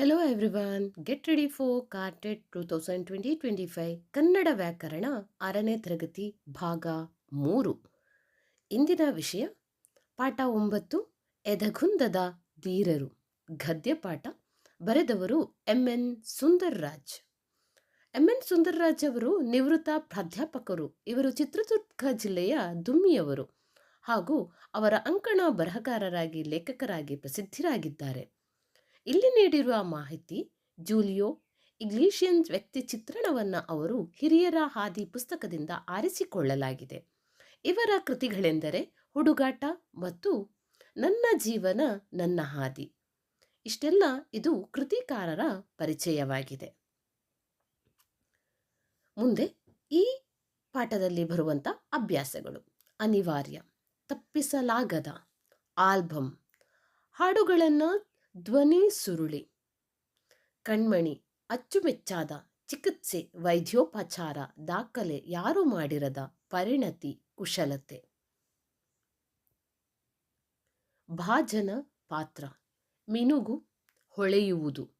Hello everyone get ready for KARTET two thousand twenty twenty five Kannada ವ್ಯಾಕರಣ ಆರನೇ ತರಗತಿ ಭಾಗ ಮೂರು ಇಂದಿನ ವಿಷಯ ಪಾಠ ಒಂಬತ್ತು ಎದಗುಂದದ ಧೀರರು ಗದ್ಯ ಪಾಠ ಬರೆದವರು M N Sundarraj M N Sundarraj ಅವರು ನಿವೃತ್ತ ಪ್ರಾಧ್ಯಾಪಕರು ಇವರು ಚಿತ್ರದುರ್ಗ ಜಿಲ್ಲೆಯ ದುಮ್ಮಿಯವರು ಹಾಗೂ ಅವರ ಅಂಕಣ ಬರಹಗಾರರಾಗಿ ಲೇಖಕರಾಗಿ ಪ್ರಸಿದ್ಧರಾಗಿದ್ದಾರೆ ಇಲ್ಲಿ ನೀಡಿರುವ ಮಾಹಿತಿ, ಜೂಲಿಯೋ ಇಗ್ಲೀಷಿಯನ್ ವ್ಯಕ್ತಿ ಚಿತ್ರಣವನ್ನು ಅವರು ಹಿರಿಯರ ಹಾದಿ ಪುಸ್ತಕದಿಂದ ಆರಿಸಿಕೊಳ್ಳಲಾಗಿದೆ. ಇವರ ಕೃತಿಗಳೆಂದರೆ ಹುಡುಗಾಟ ಮತ್ತು ನನ್ನ ಜೀವನ, ನನ್ನ ಹಾದಿ. ಇಷ್ಟೆಲ್ಲ ಇದು ಕೃತಿಕಾರರ ಪರಿಚಯವಾಗಿದೆ. ಮುಂದೆ ಈ ಪಾಠದಲ್ಲಿ ಬರುವಂಥ ಅಭ್ಯಾಸಗಳು. ಅನಿವಾರ್ಯ, ತಪ್ಪಿಸಲಾಗದ ಆಲ್ಬಮ್ ಹಾಡುಗಳನ್ನು ಧ್ವನಿ ಸುರುಳಿ. ಕಣ್ಮಣಿ, ಅಚ್ಚುಮೆಚ್ಚಾದ ಚಿಕಿತ್ಸೆ, ವೈದ್ಯೋಪಚಾರ, ದಾಖಲೆ ಯಾರು ಮಾಡಿರದ ಪರಿಣತಿ, ಕುಶಲತೆ. ಭಾಜನ ಪಾತ್ರ, ಮಿನುಗು ಹೊಳೆಯುವುದು.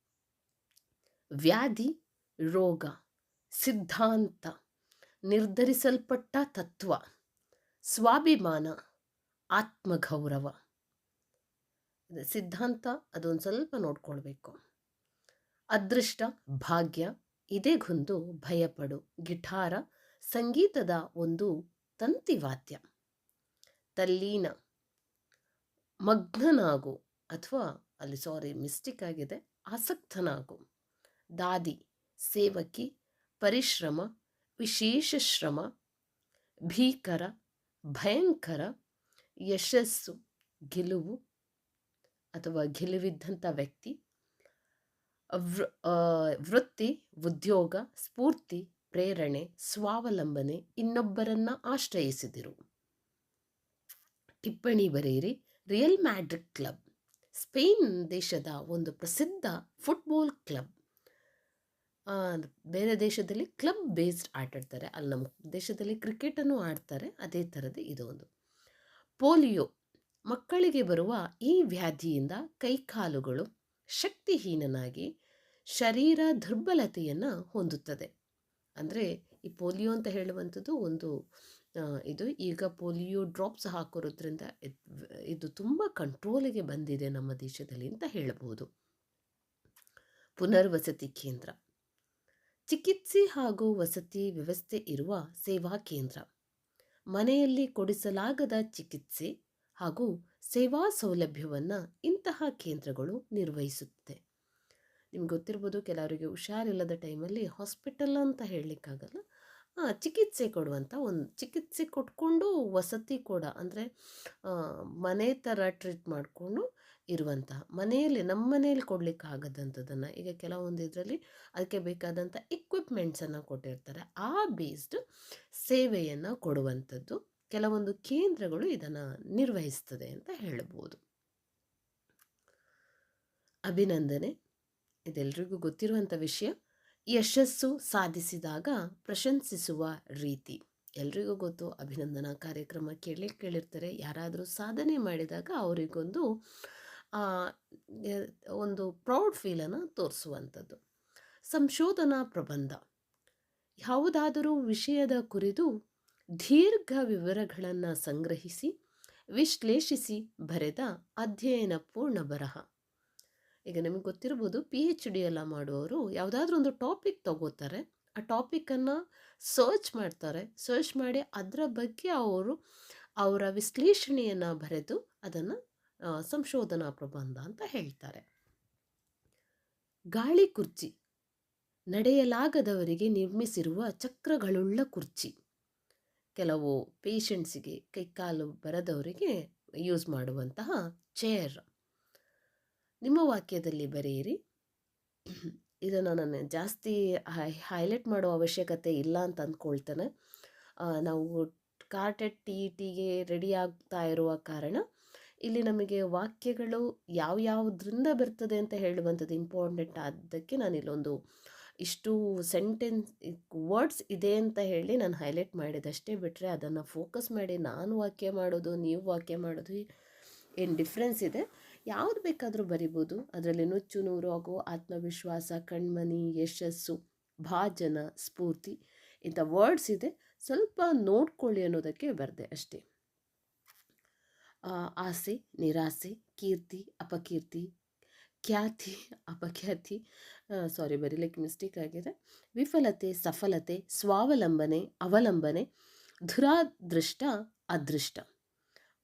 ವ್ಯಾಧಿ, ರೋಗ, ಸಿದ್ಧಾಂತ, ನಿರ್ಧರಿಸಲ್ಪಟ್ಟ ತತ್ವ, ಸ್ವಾಭಿಮಾನ, ಆತ್ಮಗೌರವ. ಸಿದ್ಧಾಂತ ಅದೊಂದು ಸ್ವಲ್ಪ ನೋಡ್ಕೊಳ್ಬೇಕು. ಅದೃಷ್ಟ, ಭಾಗ್ಯ ಇದೆಗೊಂದು ಭಯಪಡು, ಗಿಟಾರ, ಸಂಗೀತದ ಒಂದು ತಂತಿವಾದ್ಯ. ತಲ್ಲೀನ, ಮಗ್ನನಾಗು ಅಥವಾ ಅಲ್ಲಿ ಸಾರಿ ಮಿಸ್ಟೇಕ್ ಆಗಿದೆ, ಆಸಕ್ತನಾಗು. ದಾದಿ, ಸೇವಕಿ, ಪರಿಶ್ರಮ, ವಿಶೇಷ ಶ್ರಮ, ಭೀಕರ, ಭಯಂಕರ, ಯಶಸ್ಸು, ಗೆಲುವು ಅಥವಾ ಗೆಲುವಿದ್ದಂಥ ವ್ಯಕ್ತಿ ವೃತ್ತಿ, ಉದ್ಯೋಗ, ಸ್ಫೂರ್ತಿ, ಪ್ರೇರಣೆ, ಸ್ವಾವಲಂಬನೆ ಇನ್ನೊಬ್ಬರನ್ನ ಆಶ್ರಯಿಸಿದರು. ಟಿಪ್ಪಣಿ ಬರೆಯಿರಿ, ರಿಯಲ್ ಮ್ಯಾಡ್ರಿಡ್ ಕ್ಲಬ್, ಸ್ಪೇನ್ ದೇಶದ ಒಂದು ಪ್ರಸಿದ್ಧ ಫುಟ್ಬಾಲ್ ಕ್ಲಬ್. ಬೇರೆ ದೇಶದಲ್ಲಿ ಕ್ಲಬ್ ಬೇಸ್ಡ್ ಆಟಾಡ್ತಾರೆ. ಅಲ್ಲಿ ನಮ್ಮ ದೇಶದಲ್ಲಿ ಕ್ರಿಕೆಟನ್ನು ಆಡ್ತಾರೆ, ಅದೇ ಥರದ್ದು ಇದೊಂದು. ಪೋಲಿಯೋ ಮಕ್ಕಳಿಗೆ ಬರುವ ಈ ವ್ಯಾಧಿಯಿಂದ ಕೈಕಾಲುಗಳು ಶಕ್ತಿಹೀನನಾಗಿ ಶರೀರ ದುರ್ಬಲತೆಯನ್ನು ಹೊಂದುತ್ತದೆ. ಅಂದರೆ ಈ ಪೋಲಿಯೋ ಅಂತ ಹೇಳುವಂಥದ್ದು ಒಂದು ಇದು ಈಗ ಪೋಲಿಯೋ ಡ್ರಾಪ್ಸ್ ಹಾಕೋದ್ರಿಂದ ಇದು ತುಂಬ ಕಂಟ್ರೋಲಿಗೆ ಬಂದಿದೆ ನಮ್ಮ ದೇಶದಲ್ಲಿ ಅಂತ ಹೇಳಬಹುದು. ಪುನರ್ವಸತಿ ಕೇಂದ್ರ. ಚಿಕಿತ್ಸೆ ಹಾಗೂ ವಸತಿ ವ್ಯವಸ್ಥೆ ಇರುವ ಸೇವಾ ಕೇಂದ್ರ. ಮನೆಯಲ್ಲಿ ಕೊಡಿಸಲಾಗದ ಚಿಕಿತ್ಸೆ ಹಾಗೂ ಸೇವಾ ಸೌಲಭ್ಯವನ್ನು ಇಂತಹ ಕೇಂದ್ರಗಳು ನಿರ್ವಹಿಸುತ್ತೆ ನಿಮ್ಗೆ ಗೊತ್ತಿರ್ಬೋದು ಕೆಲವರಿಗೆ ಹುಷಾರಿಲ್ಲದ ಟೈಮಲ್ಲಿ ಹಾಸ್ಪಿಟಲ್ ಅಂತ ಹೇಳಲಿಕ್ಕಾಗಲ್ಲ. ಚಿಕಿತ್ಸೆ ಕೊಡುವಂಥ ಒಂದು ಚಿಕಿತ್ಸೆ ಕೊಟ್ಕೊಂಡು ವಸತಿ ಕೂಡ ಅಂದರೆ ಮನೆ ಥರ ಟ್ರೀಟ್ ಮಾಡಿಕೊಂಡು ಇರುವಂತಹ ಮನೆಯಲ್ಲಿ ನಮ್ಮ ಮನೆಯಲ್ಲಿ ಕೊಡಲಿಕ್ಕೆ ಆಗದಂಥದ್ದನ್ನು ಈಗ ಕೆಲವೊಂದು ಇದರಲ್ಲಿ ಅದಕ್ಕೆ ಬೇಕಾದಂಥ ಇಕ್ವಿಪ್ಮೆಂಟ್ಸನ್ನು ಕೊಟ್ಟಿರ್ತಾರೆ. ಆ ಬೇಸ್ಡ್ ಸೇವೆಯನ್ನು ಕೊಡುವಂಥದ್ದು. ಕೆಲವೊಂದು ಕೇಂದ್ರಗಳು ಇದನ್ನು ನಿರ್ವಹಿಸ್ತದೆ ಅಂತ ಹೇಳ್ಬೋದು ಅಭಿನಂದನೆ. ಇದೆಲ್ಲರಿಗೂ ಗೊತ್ತಿರುವಂಥ ವಿಷಯ, ಯಶಸ್ಸು ಸಾಧಿಸಿದಾಗ ಪ್ರಶಂಸಿಸುವ ರೀತಿ. ಎಲ್ರಿಗೂ ಗೊತ್ತು, ಅಭಿನಂದನಾ ಕಾರ್ಯಕ್ರಮ ಕೇಳಿ ಕೇಳಿರ್ತಾರೆ. ಯಾರಾದರೂ ಸಾಧನೆ ಮಾಡಿದಾಗ ಅವರಿಗೊಂದು ಒಂದು ಪ್ರೌಡ್ ಫೀಲನ್ನು ತೋರಿಸುವಂಥದ್ದು ಸಂಶೋಧನಾ ಪ್ರಬಂಧ. ಯಾವುದಾದರೂ ವಿಷಯದ ಕುರಿತು ದೀರ್ಘ ವಿವರಗಳನ್ನು ಸಂಗ್ರಹಿಸಿ, ವಿಶ್ಲೇಷಿಸಿ ಬರೆದ ಅಧ್ಯಯನ ಪೂರ್ಣ ಬರಹ. ಈಗ ನಿಮಗೆ ಗೊತ್ತಿರ್ಬೋದು ಪಿ ಎಚ್ ಡಿ ಎಲ್ಲ ಮಾಡುವವರು ಯಾವುದಾದ್ರೂ ಒಂದು ಟಾಪಿಕ್ ತಗೋತಾರೆ. ಆ ಟಾಪಿಕನ್ನು ಸರ್ಚ್ ಮಾಡ್ತಾರೆ. ಸರ್ಚ್ ಮಾಡಿ ಅದರ ಬಗ್ಗೆ ಅವರು ಅವರ ವಿಶ್ಲೇಷಣೆಯನ್ನು ಬರೆದು ಅದನ್ನು ಸಂಶೋಧನಾ ಪ್ರಬಂಧ ಅಂತ ಹೇಳ್ತಾರೆ. ಗಾಳಿ ಕುರ್ಚಿ. ನಡೆಯಲಾಗದವರಿಗೆ ನಿರ್ಮಿಸಿರುವ ಚಕ್ರಗಳುಳ್ಳ ಕುರ್ಚಿ. ಕೆಲವು ಪೇಷಂಟ್ಸಿಗೆ ಕೈಕಾಲು ಬರದವರಿಗೆ ಯೂಸ್ ಮಾಡುವಂತಹ ಚೇರ್ ನಿಮ್ಮ ವಾಕ್ಯದಲ್ಲಿ ಬರೆಯಿರಿ. ಇದನ್ನು ನಾನು ಜಾಸ್ತಿ ಹೈಲೈಟ್ ಮಾಡೋ ಅವಶ್ಯಕತೆ ಇಲ್ಲ ಅಂತ ಅಂದ್ಕೊಳ್ತೇನೆ. ನಾವು ಕಾರ್ಟೆಟ್ ಟಿ ಇ ಟಿಗೆ ರೆಡಿ ಆಗ್ತಾ ಇರುವ ಕಾರಣ ಇಲ್ಲಿ ನಮಗೆ ವಾಕ್ಯಗಳು ಯಾವ ಯಾವುದರಿಂದ ಬರ್ತದೆ ಅಂತ ಹೇಳುವಂಥದ್ದು ಇಂಪಾರ್ಟೆಂಟ್ ಆದ್ದಕ್ಕೆ ನಾನು ಇಲ್ಲೊಂದು ಇಷ್ಟು ಸೆಂಟೆನ್ಸ್ ವರ್ಡ್ಸ್ ಇದೆ ಅಂತ ಹೇಳಿ ನಾನು ಹೈಲೈಟ್ ಮಾಡಿದಷ್ಟೇ ಬಿಟ್ಟರೆ ಅದನ್ನು ಫೋಕಸ್ ಮಾಡಿ ನಾನು ವಾಕ್ಯ ಮಾಡೋದು, ನೀವು ವಾಕ್ಯ ಮಾಡೋದು ಏನು ಡಿಫ್ರೆನ್ಸ್ ಇದೆ. ಯಾವುದು ಬೇಕಾದರೂ ಬರಿಬೋದು. ಅದರಲ್ಲಿ ನುಚ್ಚು ಆಗೋ ಆತ್ಮವಿಶ್ವಾಸ, ಕಣ್ಮನಿ, ಯಶಸ್ಸು, ಭಾಜನ, ಸ್ಫೂರ್ತಿ ಇಂಥ ವರ್ಡ್ಸ್ ಇದೆ. ಸ್ವಲ್ಪ ನೋಡ್ಕೊಳ್ಳಿ ಅನ್ನೋದಕ್ಕೆ ಬರದೆ ಅಷ್ಟೇ. ಆಸೆ, ನಿರಾಸೆ, ಕೀರ್ತಿ, ಅಪಕೀರ್ತಿ ಖ್ಯಾತಿ ಅಪಖ್ಯಾತಿ ಸಾರಿ ಬರೀಲಿಕ್ಕೆ ಮಿಸ್ಟೇಕ್ ಆಗಿದೆ ವಿಫಲತೆ ಸಫಲತೆ ಸ್ವಾವಲಂಬನೆ ಅವಲಂಬನೆ ದುರಾದೃಷ್ಟ ಅದೃಷ್ಟ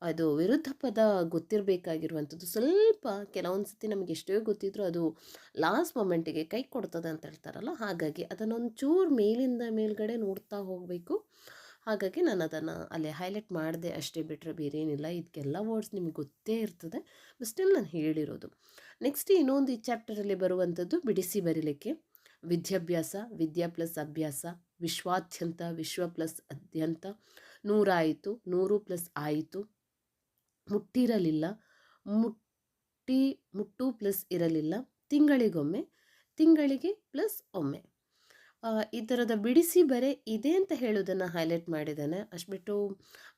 ಅದು ವಿರುದ್ಧ ಪದ ಗೊತ್ತಿರಬೇಕಾಗಿರುವಂಥದ್ದು ಸ್ವಲ್ಪ ಕೆಲವೊಂದು ಸತಿ ನಮಗೆ ಎಷ್ಟೇ ಗೊತ್ತಿದ್ರೂ ಅದು ಲಾಸ್ಟ್ ಮೊಮೆಂಟಿಗೆ ಕೈ ಕೊಡ್ತದೆ ಅಂತ ಹೇಳ್ತಾರಲ್ಲ, ಹಾಗಾಗಿ ಅದನ್ನೊಂಚೂರು ಮೇಲಿಂದ ಮೇಲ್ಗಡೆ ನೋಡ್ತಾ ಹೋಗಬೇಕು. ಹಾಗಾಗಿ ನಾನು ಅದನ್ನು ಅಲ್ಲೇ ಹೈಲೈಟ್ ಮಾಡಿದೆ ಅಷ್ಟೇ ಬಿಟ್ಟರೆ ಬೇರೆ ಏನಿಲ್ಲ ಇದಕ್ಕೆಲ್ಲ ವರ್ಡ್ಸ್ ನಿಮಗೆ ಗೊತ್ತೇ ಇರ್ತದೆ. ಸ್ಟಿಲ್ ನಾನು ಹೇಳಿರೋದು. ನೆಕ್ಸ್ಟ್ ಇನ್ನೊಂದು ಈ ಚಾಪ್ಟರಲ್ಲಿ ಬರುವಂಥದ್ದು ಬಿಡಿಸಿ ಬರೀಲಿಕ್ಕೆ. ವಿದ್ಯಾಭ್ಯಾಸ, ವಿದ್ಯಾ ಪ್ಲಸ್ ಅಭ್ಯಾಸ, ವಿಶ್ವಾದ್ಯಂತ, ವಿಶ್ವ ಪ್ಲಸ್ ಅದ್ಯಂತ, ನೂರಾಯಿತು, ನೂರು ಪ್ಲಸ್ ಆಯಿತು, ಮುಟ್ಟಿರಲಿಲ್ಲ, ಮುಟ್ಟಿ, ಮುಟ್ಟು ಪ್ಲಸ್ ಇರಲಿಲ್ಲ, ತಿಂಗಳಿಗೊಮ್ಮೆ, ತಿಂಗಳಿಗೆ ಪ್ಲಸ್ ಒಮ್ಮೆ. ಈ ಥರದ ಬಿಡಿಸಿ ಬರೆ ಇದೆ ಅಂತ ಹೇಳೋದನ್ನು ಹೈಲೈಟ್ ಮಾಡಿದ್ದಾನೆ. ಅಷ್ಟು ಬಿಟ್ಟು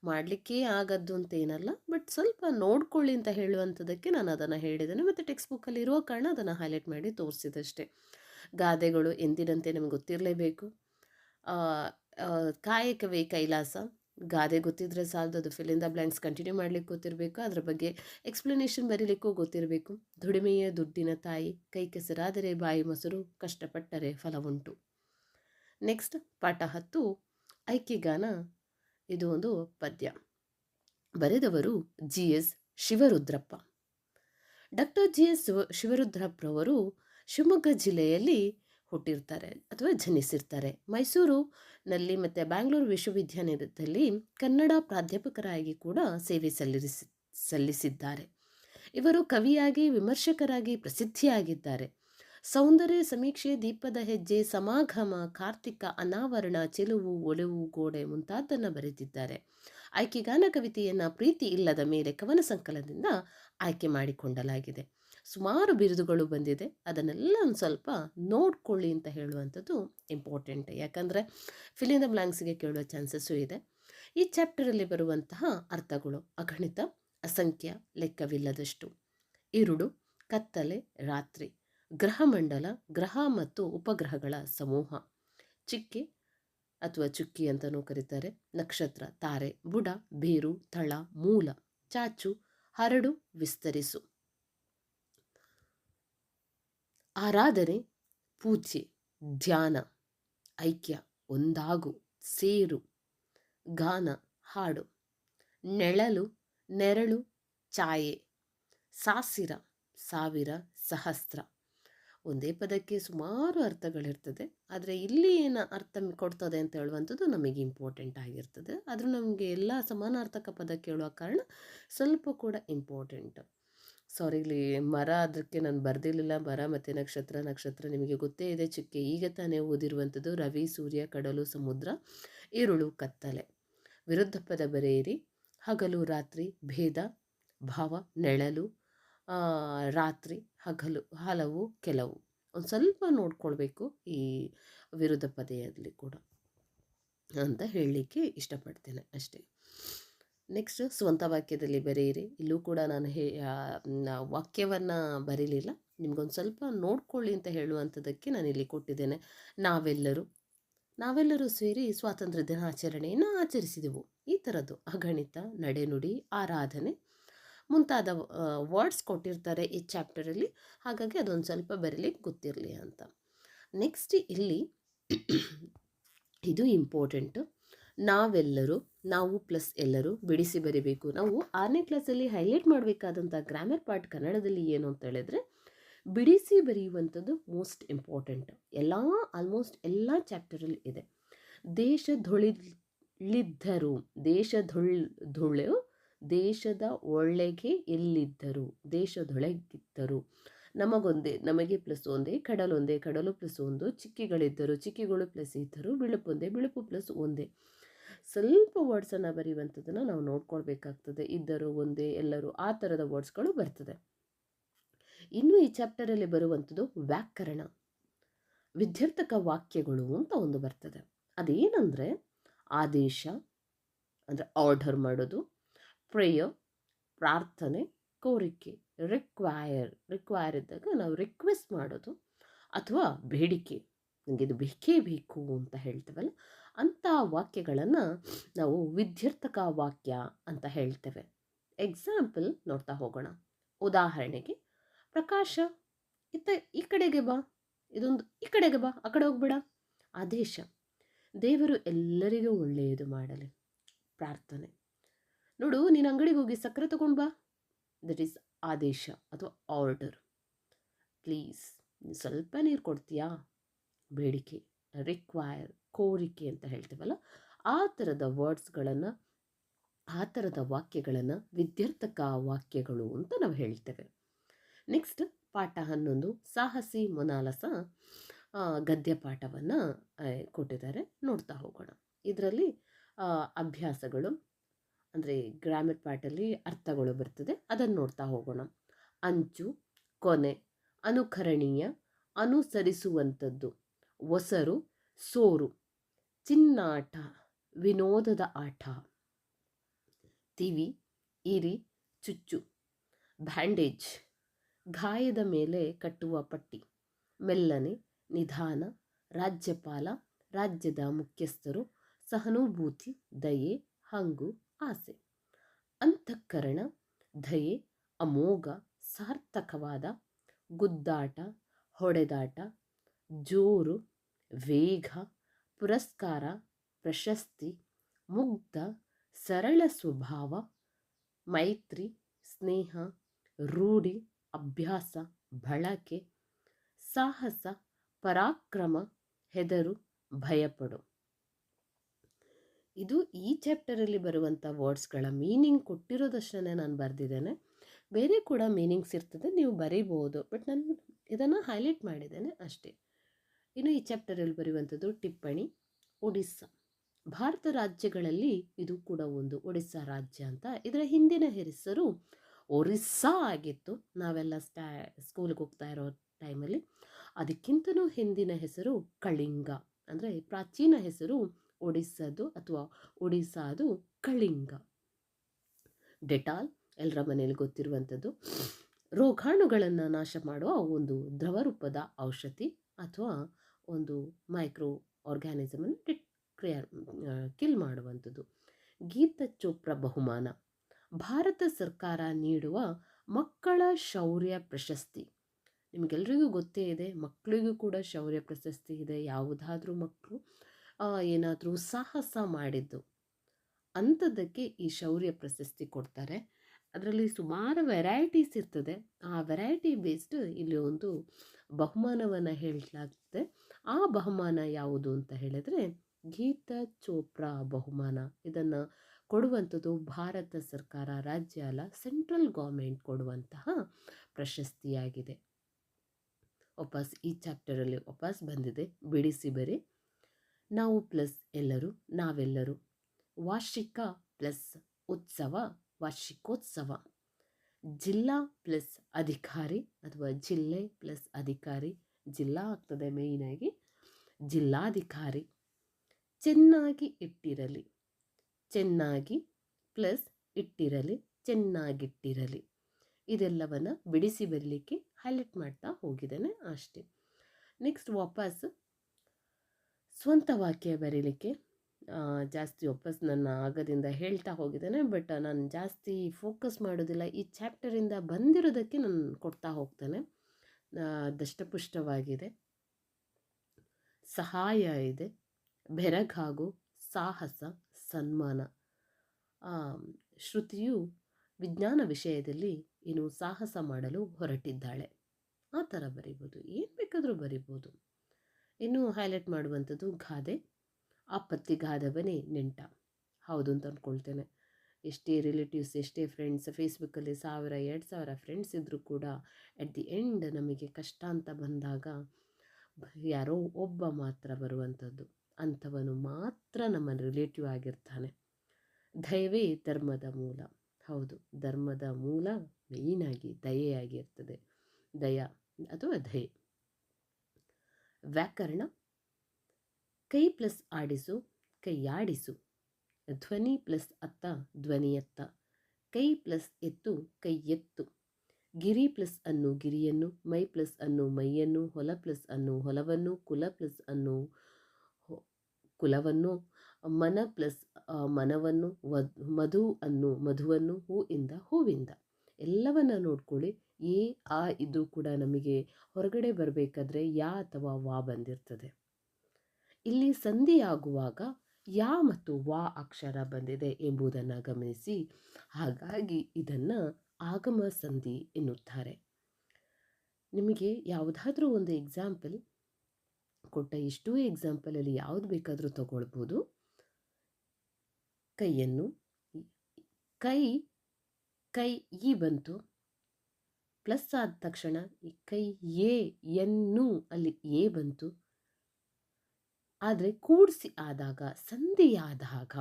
ಮಾಡಲಿಕ್ಕೆ ಆಗದ್ದು ಅಂತ ಏನಲ್ಲ ಬಟ್ ಸ್ವಲ್ಪ ನೋಡ್ಕೊಳ್ಳಿ ಅಂತ ಹೇಳುವಂಥದ್ದಕ್ಕೆ ನಾನು ಅದನ್ನು ಹೇಳಿದ್ದೇನೆ. ಮತ್ತು ಟೆಕ್ಸ್ಟ್ ಬುಕ್ಕಲ್ಲಿ ಇರುವ ಕಾರಣ ಅದನ್ನು ಹೈಲೈಟ್ ಮಾಡಿ ತೋರಿಸಿದಷ್ಟೇ. ಗಾದೆಗಳು ಎಂದಿನಂತೆ ನಮಗೆ ಗೊತ್ತಿರಲೇಬೇಕು. ಕಾಯಕವೇ ಕೈಲಾಸ. ಗಾದೆ ಗೊತ್ತಿದ್ರೆ ಸಾಲದು ಫಿಲಿಂದ ಬ್ಲ್ಯಾಂಕ್ಸ್ ಕಂಟಿನ್ಯೂ ಮಾಡ್ಲಿಕ್ಕೆ ಗೊತ್ತಿರಬೇಕು. ಅದರ ಬಗ್ಗೆ ಎಕ್ಸ್ಪ್ಲನೇಷನ್ ಬರೀಲಿಕ್ಕೂ ಗೊತ್ತಿರಬೇಕು. ದುಡಿಮೆಯ ದುಡ್ಡಿನ ತಾಯಿ, ಕೈ ಕೆಸರಾದರೆ ಬಾಯಿ ಮೊಸರು, ಕಷ್ಟಪಟ್ಟರೆ ಫಲವುಂಟು. ನೆಕ್ಸ್ಟ್ ಪಾಠ ಹತ್ತು, ಐಕ್ಯಗಾನ. ಇದು ಒಂದು ಪದ್ಯ. ಬರೆದವರು G S Shivarudrappa. Doctor G S ಶಿವರುದ್ರಪ್ಪರವರು Shivamogga ಜಿಲ್ಲೆಯಲ್ಲಿ ಹುಟ್ಟಿರ್ತಾರೆ ಅಥವಾ ಜನಿಸಿರ್ತಾರೆ. ಮೈಸೂರುನಲ್ಲಿ ಮತ್ತು ಬ್ಯಾಂಗ್ಳೂರು ವಿಶ್ವವಿದ್ಯಾನಿಲಯದಲ್ಲಿ ಕನ್ನಡ ಪ್ರಾಧ್ಯಾಪಕರಾಗಿ ಕೂಡ ಸೇವೆ ಸಲ್ಲಿಸಿ ಸಲ್ಲಿಸಿದ್ದಾರೆ. ಇವರು ಕವಿಯಾಗಿ, ವಿಮರ್ಶಕರಾಗಿ ಪ್ರಸಿದ್ಧಿಯಾಗಿದ್ದಾರೆ. ಸೌಂದರ್ಯ ಸಮೀಕ್ಷೆ, ದೀಪದ ಹೆಜ್ಜೆ, ಸಮಾಗಮ, ಕಾರ್ತಿಕ ಅನಾವರಣ, ಚೆಲುವು ಒಳವು ಗೋಡೆ ಮುಂತಾದನ್ನು ಬರೆದಿದ್ದಾರೆ. ಆಯ್ಕೆ ಗಾನ ಕವಿತೆಯನ್ನು ಪ್ರೀತಿ ಇಲ್ಲದ ಮೇಲೆ ಕವನ ಸಂಕಲನದಿಂದ ಆಯ್ಕೆ ಮಾಡಿಕೊಂಡಲಾಗಿದೆ. ಸುಮಾರು ಬಿರುದುಗಳು ಬಂದಿದೆ. ಅದನ್ನೆಲ್ಲ ಒಂದು ಸ್ವಲ್ಪ ನೋಡ್ಕೊಳ್ಳಿ ಅಂತ ಹೇಳುವಂಥದ್ದು ಇಂಪಾರ್ಟೆಂಟ್ ಯಾಕಂದರೆ ಫಿಲಿಂದ ಬ್ಲಾಂಕ್ಸ್ಗೆ ಕೇಳುವ ಚಾನ್ಸಸ್ಸು ಇದೆ. ಈ ಚಾಪ್ಟರಲ್ಲಿ ಬರುವಂತಹ ಅರ್ಥಗಳು ಅಗಣಿತ, ಅಸಂಖ್ಯ, ಲೆಕ್ಕವಿಲ್ಲದಷ್ಟು. ಇರುಡು, ಕತ್ತಲೆ, ರಾತ್ರಿ. ಗ್ರಹಮಂಡಲ ಗ್ರಹ ಮತ್ತು ಉಪಗ್ರಹಗಳ ಸಮೂಹ. ಚಿಕ್ಕಿ ಅಥವಾ ಚುಕ್ಕಿ ಅಂತಲೂ ಕರೀತಾರೆ. ನಕ್ಷತ್ರ, ತಾರೆ, ಬುಡ ಬೇರು ತಳ, ಮೂಲ, ಚಾಚು, ಹರಡು, ವಿಸ್ತರಿಸು. ಆರಾಧನೆ ಪೂಜೆ ಧ್ಯಾನ, ಐಕ್ಯ, ಒಂದಾಗು, ಸೇರು, ಗಾನ, ಹಾಡು, ನೆಳಲು, ನೆರಳು, ಛಾಯೆ, ಸಾಸಿರ, ಸಾವಿರ, ಸಹಸ್ರ. ಒಂದೇ ಪದಕ್ಕೆ ಸುಮಾರು ಅರ್ಥಗಳಿರ್ತದೆ. ಆದರೆ ಇಲ್ಲಿ ಏನು ಅರ್ಥ ಕೊಡ್ತದೆ ಅಂತ ಹೇಳುವಂಥದ್ದು ನಮಗೆ ಇಂಪಾರ್ಟೆಂಟ್ ಆಗಿರ್ತದೆ. ಆದರೂ ನಮಗೆ ಎಲ್ಲ ಸಮಾನಾರ್ಥಕ ಪದ ಕೇಳುವ ಕಾರಣ ಸ್ವಲ್ಪ ಕೂಡ ಇಂಪಾರ್ಟೆಂಟ್ ಸಾರಿ ಇಲ್ಲಿ ಮರ ಅದಕ್ಕೆ ನಾನು ಬರೆದಿರಲಿಲ್ಲ. ಮರ ಮತ್ತು ನಕ್ಷತ್ರ ನಕ್ಷತ್ರ ನಿಮಗೆ ಗೊತ್ತೇ ಇದೆ. ಚಿಕ್ಕೆ ಈಗ ತಾನೇ ಓದಿರುವಂಥದ್ದು ರವಿ, ಸೂರ್ಯ, ಕಡಲು, ಸಮುದ್ರ ಇರುಳು ಕತ್ತಲೆ. ವಿರುದ್ಧ ಪದ ಬರೆಯಿರಿ. ಹಗಲು, ರಾತ್ರಿ, ಭೇದ, ಭಾವ, ನೆಳಲು ರಾತ್ರಿ ಹಗಲು, ಹಲವು, ಕೆಲವು. ಒಂದು ಸ್ವಲ್ಪ ನೋಡ್ಕೊಳ್ಬೇಕು ಈ ವಿರುದ್ಧ ಪದೆಯಲ್ಲಿ ಕೂಡ ಅಂತ ಹೇಳಲಿಕ್ಕೆ ಇಷ್ಟಪಡ್ತೇನೆ ಅಷ್ಟೇ. ನೆಕ್ಸ್ಟ್ ಸ್ವಂತ ವಾಕ್ಯದಲ್ಲಿ ಬರೆಯಿರಿ. ಇಲ್ಲೂ ಕೂಡ ನಾನು ಹೇ ವಾಕ್ಯವನ್ನು ಬರೀಲಿಲ್ಲ. ನಿಮ್ಗೊಂದು ಸ್ವಲ್ಪ ನೋಡ್ಕೊಳ್ಳಿ ಅಂತ ಹೇಳುವಂಥದ್ದಕ್ಕೆ ಇಲ್ಲಿ ಕೊಟ್ಟಿದ್ದೇನೆ. ನಾವೆಲ್ಲರೂ ನಾವೆಲ್ಲರೂ ಸೇರಿ ಸ್ವಾತಂತ್ರ್ಯ ದಿನಾಚರಣೆಯನ್ನು ಆಚರಿಸಿದೆವು. ಈ ಥರದ್ದು ಅಗಣಿತ, ನಡೆನುಡಿ, ಆರಾಧನೆ ಮುಂತಾದ ವರ್ಡ್ಸ್ ಕೊಟ್ಟಿರ್ತಾರೆ ಈ ಚಾಪ್ಟರಲ್ಲಿ ಹಾಗಾಗಿ ಅದೊಂದು ಸ್ವಲ್ಪ ಬರೀಲಿಕ್ಕೆ ಗೊತ್ತಿರಲಿ ಅಂತ. ನೆಕ್ಸ್ಟ್ ಇಲ್ಲಿ ಇದು ಇಂಪಾರ್ಟೆಂಟು ನಾವೆಲ್ಲರೂ, ನಾವು ಪ್ಲಸ್ ಎಲ್ಲರೂ ಬಿಡಿಸಿ ಬರಿಬೇಕು. ನಾವು ಆರನೇ ಕ್ಲಾಸಲ್ಲಿ ಹೈಲೈಟ್ ಮಾಡಬೇಕಾದಂಥ ಗ್ರಾಮರ್ ಪಾರ್ಟ್ ಕನ್ನಡದಲ್ಲಿ ಏನು ಅಂತ ಹೇಳಿದ್ರೆ, ಬಿಡಿಸಿ ಬರೆಯುವಂಥದ್ದು ಮೋಸ್ಟ್ ಇಂಪಾರ್ಟೆಂಟ್ ಎಲ್ಲ ಆಲ್ಮೋಸ್ಟ್ ಎಲ್ಲ ಚಾಪ್ಟರಲ್ಲಿ ಇದೆ. ದೇಶದೊಳಿದ್ದರು ದೇಶದೊಳ್ ಧೊಳು ದೇಶದ ಒಳ್ಳೆಗೆ ಎಲ್ಲಿದ್ದರು? ದೇಶದೊಳಗಿದ್ದರು. ನಮಗೊಂದೇ, ನಮಗೆ ಪ್ಲಸ್ ಒಂದೇ, ಕಡಲೊಂದೇ, ಕಡಲು ಪ್ಲಸ್ ಒಂದು, ಚಿಕ್ಕಿಗಳಿದ್ದರು, ಚಿಕ್ಕಿಗಳು ಪ್ಲಸ್ ಇದ್ದರು ಬಿಳುಪೊಂದೇ ಬಿಳುಪು ಪ್ಲಸ್ ಒಂದೇ. ಸ್ವಲ್ಪ ವರ್ಡ್ಸನ್ನು ಬರೆಯುವಂಥದ್ದನ್ನು ನಾವು ನೋಡ್ಕೊಳ್ಬೇಕಾಗ್ತದೆ. ಇದ್ದರು, ಒಂದೇ, ಎಲ್ಲರೂ ಆ ಥರದ ವರ್ಡ್ಸ್ಗಳು ಬರ್ತದೆ. ಇನ್ನು ಈ ಚಾಪ್ಟರಲ್ಲಿ ಬರುವಂಥದ್ದು ವ್ಯಾಕರಣ. ವಿದ್ಯಾರ್ಥಕ ವಾಕ್ಯಗಳು ಅಂತ ಒಂದು ಬರ್ತದೆ. ಅದೇನಂದರೆ, ಆದೇಶ, ಅಂದರೆ ಆರ್ಡರ್ ಮಾಡೋದು ಪ್ರೇಯರ್ ಪ್ರಾರ್ಥನೆ, ಕೋರಿಕೆ ರಿಕ್ವೈರ್ ರಿಕ್ವೈರ್ ಇದ್ದಾಗ ನಾವು ರಿಕ್ವೆಸ್ಟ್ ಮಾಡೋದು ಅಥವಾ ಬೇಡಿಕೆ. ನನಗೆ ಇದು ಬೇಕೇ ಬೇಕು ಅಂತ ಹೇಳ್ತೇವಲ್ಲ, ಅಂಥ ವಾಕ್ಯಗಳನ್ನು ನಾವು ವಿದ್ಯರ್ಥಕ ವಾಕ್ಯ ಅಂತ ಹೇಳ್ತೇವೆ. ಎಕ್ಸಾಂಪಲ್ ನೋಡ್ತಾ ಹೋಗೋಣ. ಉದಾಹರಣೆಗೆ, ಪ್ರಕಾಶ, ಇತ್ತ ಈ ಕಡೆಗೆ ಬಾ, ಇದೊಂದು ಈ ಕಡೆಗೆ ಬಾ, ಆ ಕಡೆ ಹೋಗ್ಬೇಡ. ಆದೇಶ, ದೇವರು ಎಲ್ಲರಿಗೂ ಒಳ್ಳೆಯದು ಮಾಡಲಿ. ಪ್ರಾರ್ಥನೆ. ನೋಡು, ನೀನು ಅಂಗಡಿಗೆ ಹೋಗಿ ಸಕ್ಕರೆ ತಗೊಂಡು ಬಾ. ದಟ್ ಈಸ್ ಆದೇಶ ಅಥವಾ ಆರ್ಡರ್ ಪ್ಲೀಸ್ ಸ್ವಲ್ಪ ನೀರು ಕೊಡ್ತೀಯಾ? ಬೇಡಿಕೆ ರಿಕ್ವೈರ್ ಕೋರಿಕೆ ಅಂತ ಹೇಳ್ತೀವಲ್ಲ, ಆ ಥರದ ವರ್ಡ್ಸ್ಗಳನ್ನು ಆ ಥರದ ವಾಕ್ಯಗಳನ್ನು ವಿದ್ಯಾರ್ಥಕ ವಾಕ್ಯಗಳು ಅಂತ ನಾವು ಹೇಳ್ತೇವೆ. ನೆಕ್ಸ್ಟ್ ಪಾಠ ಹನ್ನೊಂದು, ಸಾಹಸಿ ಮೊನಾಲಸ ಗದ್ಯ ಪಾಠವನ್ನು ಕೊಟ್ಟಿದ್ದಾರೆ. ನೋಡ್ತಾ ಹೋಗೋಣ. ಇದರಲ್ಲಿ ಅಭ್ಯಾಸಗಳು ಅಂದರೆ ಗ್ರಾಮರ್ ಪಾರ್ಟಲ್ಲಿ ಅರ್ಥಗಳು ಬರ್ತದೆ ಅದನ್ನು ನೋಡ್ತಾ ಹೋಗೋಣ. ಅಂಚು, ಕೊನೆ, ಅನುಕರಣೀಯ, ಅನುಸರಿಸುವಂಥದ್ದು, ಒಸರು, ಸೋರು, ಚಿನ್ನಾಟ, ವಿನೋದದ ಆಟ. ತಿವಿ, ಇರಿ, ಚುಚ್ಚು, ಬ್ಯಾಂಡೇಜ್, ಗಾಯದ ಮೇಲೆ ಕಟ್ಟುವ ಪಟ್ಟಿ, ಮೆಲ್ಲನೆ, ನಿಧಾನ, ರಾಜ್ಯಪಾಲ, ರಾಜ್ಯದ ಮುಖ್ಯಸ್ಥರು, ಸಹಾನುಭೂತಿ, ದಯೆ, ಹಂಗು ಆಸೆ. ಅಂತಃಕರಣ, ದಯೆ, ಅಮೋಘ, ಸಾರ್ಥಕವಾದ, ಗುದ್ದಾಟ, ಹೊಡೆದಾಟ, ಜೋರು, ವೇಗ, ಪುರಸ್ಕಾರ, ಪ್ರಶಸ್ತಿ, ಮುಗ್ಧ, ಸರಳ ಸ್ವಭಾವ, ಮೈತ್ರಿ, ಸ್ನೇಹ, ರೂಢಿ, ಅಭ್ಯಾಸ, ಬಳಕೆ, ಸಾಹಸ, ಪರಾಕ್ರಮ, ಹೆದರು, ಭಯಪಡು. ಇದು ಈ ಚಾಪ್ಟರಲ್ಲಿ ಬರುವಂಥ ವರ್ಡ್ಸ್ಗಳ ಮೀನಿಂಗ್ ಕೊಟ್ಟಿರೋದಷ್ಟೇ ನಾನು ಬರೆದಿದ್ದೇನೆ. ಬೇರೆ ಕೂಡ ಮೀನಿಂಗ್ಸ್ ಇರ್ತದೆ, ನೀವು ಬರೀಬೋದು ಬಟ್ ನಾನು ಇದನ್ನು ಹೈಲೈಟ್ ಮಾಡಿದ್ದೇನೆ ಅಷ್ಟೇ. ಇನ್ನು ಈ ಚಾಪ್ಟರಲ್ಲಿ ಬರೆಯುವಂಥದ್ದು ಟಿಪ್ಪಣಿ, ಒಡಿಸ್ಸಾ. ಭಾರತ ರಾಜ್ಯಗಳಲ್ಲಿ ಇದು ಕೂಡ ಒಂದು ಒಡಿಸ್ಸಾ ರಾಜ್ಯ ಅಂತ. ಇದರ ಹಿಂದಿನ ಹೆಸರು ಒರಿಸ್ಸಾ ಆಗಿತ್ತು. ನಾವೆಲ್ಲ ಸ್ಟಾ, ಸ್ಕೂಲ್ಗೆ ಹೋಗ್ತಾ ಇರೋ ಟೈಮಲ್ಲಿ. ಅದಕ್ಕಿಂತಲೂ ಹಿಂದಿನ ಹೆಸರು ಕಳಿಂಗ, ಅಂದರೆ ಪ್ರಾಚೀನ ಹೆಸರು ಒಡಿಸ್ಸಾದು ಅಥವಾ ಒಡಿಸ್ಸಾದು ಕಳಿಂಗ. ಡೆಟಾಲ್ ಎಲ್ಲರ ಮನೇಲಿ ಗೊತ್ತಿರುವಂಥದ್ದು. ರೋಗಾಣುಗಳನ್ನು ನಾಶ ಮಾಡುವ ಒಂದು ದ್ರವರೂಪದ ಔಷಧಿ ಅಥವಾ ಒಂದು ಮೈಕ್ರೋ ಆರ್ಗ್ಯಾನಿಸಮನ್ನು ಡಿಟ್ ಕ್ರಿಯಾ ಕಿಲ್ ಮಾಡುವಂಥದ್ದು. ಗೀತ ಚೋಪ್ರಾ ಬಹುಮಾನ. ಭಾರತ ಸರ್ಕಾರ ನೀಡುವ ಮಕ್ಕಳ ಶೌರ್ಯ ಪ್ರಶಸ್ತಿ. ನಿಮಗೆಲ್ರಿಗೂ ಗೊತ್ತೇ ಇದೆ ಮಕ್ಕಳಿಗೂ ಕೂಡ ಶೌರ್ಯ ಪ್ರಶಸ್ತಿ ಇದೆ, ಯಾವುದಾದ್ರೂ ಮಕ್ಕಳು ಏನಾದರೂ ಸಾಹಸ ಮಾಡಿದ್ದು. ಅಂಥದ್ದಕ್ಕೆ ಈ ಶೌರ್ಯ ಪ್ರಶಸ್ತಿ ಕೊಡ್ತಾರೆ. ಅದರಲ್ಲಿ ಸುಮಾರು ವೆರೈಟೀಸ್ ಇರ್ತದೆ. ಆ ವೆರೈಟಿ ಬೇಸ್ಡ್ ಇಲ್ಲಿ ಒಂದು ಬಹುಮಾನವನ್ನು ಹೇಳಲಾಗ್ತದೆ. ಆ ಬಹುಮಾನ ಯಾವುದು ಅಂತ ಹೇಳಿದರೆ ಗೀತಾ ಚೋಪ್ರಾ ಬಹುಮಾನ. ಇದನ್ನು ಕೊಡುವಂಥದ್ದು ಭಾರತ ಸರ್ಕಾರ, ರಾಜ್ಯ ಅಲ್ಲ, ಸೆಂಟ್ರಲ್ ಗೌರ್ಮೆಂಟ್ ಕೊಡುವಂತಹ ಪ್ರಶಸ್ತಿಯಾಗಿದೆ. ವಾಪಸ್ ಈ ಚಾಪ್ಟರಲ್ಲಿ ವಾಪಸ್ ಬಂದಿದೆ. ಬಿಡಿಸಿ ಬರಿ. ನಾವು ಪ್ಲಸ್ ಎಲ್ಲರೂ ನಾವೆಲ್ಲರೂ ವಾರ್ಷಿಕ ಪ್ಲಸ್ ಉತ್ಸವ, ವಾರ್ಷಿಕೋತ್ಸವ. ಜಿಲ್ಲಾ ಪ್ಲಸ್ ಅಧಿಕಾರಿ ಅಥವಾ ಜಿಲ್ಲೆ ಪ್ಲಸ್ ಅಧಿಕಾರಿ, ಜಿಲ್ಲಾ ಆಗ್ತದೆ ಮೇಯ್ನಾಗಿ ಜಿಲ್ಲಾಧಿಕಾರಿ. ಚೆನ್ನಾಗಿ ಇಟ್ಟಿರಲಿ. ಚೆನ್ನಾಗಿ ಪ್ಲಸ್ ಇಟ್ಟಿರಲಿ, ಚೆನ್ನಾಗಿಟ್ಟಿರಲಿ. ಇದೆಲ್ಲವನ್ನು ಬಿಡಿಸಿ ಬರಲಿಕ್ಕೆ ಹೈಲೈಟ್ ಮಾಡ್ತಾ ಹೋಗಿದ್ದೇನೆ ಅಷ್ಟೇ. ನೆಕ್ಸ್ಟ್ ವಾಪಸ್ ಸ್ವಂತ ವಾಕ್ಯ ಬರೀಲಿಕ್ಕೆ ಜಾಸ್ತಿ ವಾಪಸ್ ನನ್ನ ಆಗದಿಂದ ಹೇಳ್ತಾ ಹೋಗಿದ್ದೇನೆ. ಬಟ್ ನಾನು ಜಾಸ್ತಿ ಫೋಕಸ್ ಮಾಡೋದಿಲ್ಲ. ಈ ಚಾಪ್ಟರಿಂದ ಬಂದಿರೋದಕ್ಕೆ ನಾನು ಕೊಡ್ತಾ ಹೋಗ್ತೇನೆ. ದಷ್ಟಪುಷ್ಟವಾಗಿದೆ. ಸಹಾಯ ಇದೆ. ಬೆರಗಾಗು ಸಾಹಸ, ಸನ್ಮಾನ. ಶ್ರುತಿಯು ವಿಜ್ಞಾನ ವಿಷಯದಲ್ಲಿ ಏನು ಸಾಹಸ ಮಾಡಲು ಹೊರಟಿದ್ದಾಳೆ. ಆ ಥರ ಬರಿಬೋದು. ಏನು ಬೇಕಾದರೂ ಬರಿಬೋದು. ಇನ್ನು ಹೈಲೈಟ್ ಮಾಡುವಂಥದ್ದು ಗಾದೆ ಗಾದವನೇ ನೆಂಟ. ಹೌದು ಅಂತ ಅಂದ್ಕೊಳ್ತೇನೆ ಎಷ್ಟೇ ರಿಲೇಟಿವ್ಸ್ ಎಷ್ಟೇ ಫ್ರೆಂಡ್ಸ್ ಫೇಸ್ಬುಕ್ಕಲ್ಲಿ ಸಾವಿರ, ಎರಡು ಸಾವಿರ ಫ್ರೆಂಡ್ಸ್ ಇದ್ದರೂ ಕೂಡ ಎಟ್ ದಿ ಎಂಡ್ ನಮಗೆ ಕಷ್ಟ ಅಂತ ಬಂದಾಗ ಯಾರೋ ಒಬ್ಬ ಮಾತ್ರ ಬರುವಂಥದ್ದು. ಅಂಥವನು ಮಾತ್ರ ನಮ್ಮ ರಿಲೇಟಿವ್ ಆಗಿರ್ತಾನೆ. ದಯವೇ ಧರ್ಮದ ಮೂಲ. ಹೌದು, ಧರ್ಮದ ಮೂಲ ಮೇಯ್ನಾಗಿ ದಯೆಯಾಗಿರ್ತದೆ ದಯ, ಅಥವಾ ದಯೆ ವ್ಯಾಕರಣ. ಕೈ ಪ್ಲಸ್ ಆಡಿಸು ಕೈಯಾಡಿಸು ಧ್ವನಿ ಪ್ಲಸ್ ಅತ್ತ ಧ್ವನಿಯತ್ತ ಕೈ ಪ್ಲಸ್ ಎತ್ತು, ಕೈ ಎತ್ತು. ಗಿರಿ ಪ್ಲಸ್ ಅನ್ನು ಗಿರಿಯನ್ನು, ಮೈ ಪ್ಲಸ್ ಅನ್ನು ಮೈಯನ್ನು, ಹೊಲ ಪ್ಲಸ್ ಅನ್ನು ಹೊಲವನ್ನು, ಕುಲ ಪ್ಲಸ್ ಅನ್ನು ಕುಲವನ್ನು, ಮನ ಪ್ಲಸ್ ಮನವನ್ನು ಮಧು ಅನ್ನು, ಮಧುವನ್ನು, ಹೂವಿಂದ ಹೂವಿಂದ. ಎಲ್ಲವನ್ನ ನೋಡ್ಕೊಳ್ಳಿ. ಎ ಆ, ಇದು ಕೂಡ ನಮಗೆ ಹೊರಗಡೆ ಬರಬೇಕಾದ್ರೆ ಯಾ ಅಥವಾ ವಾ ಬಂದಿರ್ತದೆ. ಇಲ್ಲಿ ಸಂಧಿಯಾಗುವಾಗ ಯಾ ಮತ್ತು ವಾ ಅಕ್ಷರ ಬಂದಿದೆ ಎಂಬುದನ್ನು ಗಮನಿಸಿ. ಹಾಗಾಗಿ ಇದನ್ನು ಆಗಮ ಸಂಧಿ ಎನ್ನುತ್ತಾರೆ. ನಿಮಗೆ ಯಾವುದಾದ್ರೂ ಒಂದು ಎಕ್ಸಾಂಪಲ್ ಕೊಟ್ಟ ಇಷ್ಟೂ ಎಕ್ಸಾಂಪಲಲ್ಲಿ ಯಾವುದು ಬೇಕಾದರೂ ತಗೊಳ್ಬೋದು. ಕೈಯನ್ನು ಕೈ ಕೈ ಈ ಬಂತು. ಪ್ಲಸ್ ಆದ ತಕ್ಷಣ ಈ ಕೈ ಎ ಎನ್ನು ಅಲ್ಲಿ ಎ ಬಂತು. ಆದರೆ ಕೂಡಿಸಿ ಆದಾಗ, ಸಂಧಿಯಾದಾಗ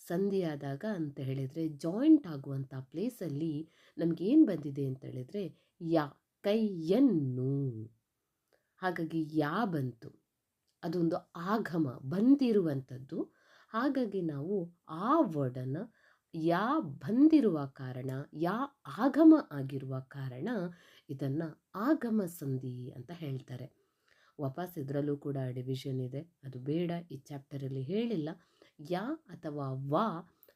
ಸಂಧಿಯಾದಾಗ ಅಂತ ಹೇಳಿದರೆ ಜಾಯಿಂಟ್ ಆಗುವಂಥ ಪ್ಲೇಸಲ್ಲಿ ನಮಗೇನು ಬಂದಿದೆ ಅಂತ ಹೇಳಿದರೆ ಯಾ ಕೈಯನ್ನು ಹಾಗಾಗಿ ಯಾ ಬಂತು. ಅದೊಂದು ಆಗಮ ಬಂದಿರುವಂಥದ್ದು ಹಾಗಾಗಿ ನಾವು ಆ ವರ್ಡನ್ನು ಯಾ ಬಂದಿರುವ ಕಾರಣ, ಯಾ ಆಗಮ ಆಗಿರುವ ಕಾರಣ ಇದನ್ನು ಆಗಮ ಸಂಧಿ ಅಂತ ಹೇಳ್ತಾರೆ. ವಾಪಸ್ ಇದರಲ್ಲೂ ಕೂಡ ಡಿವಿಷನ್ ಇದೆ. ಅದು ಬೇಡ, ಈ ಚಾಪ್ಟರಲ್ಲಿ ಹೇಳಿಲ್ಲ. ಯಾ ಅಥವಾ ವಾ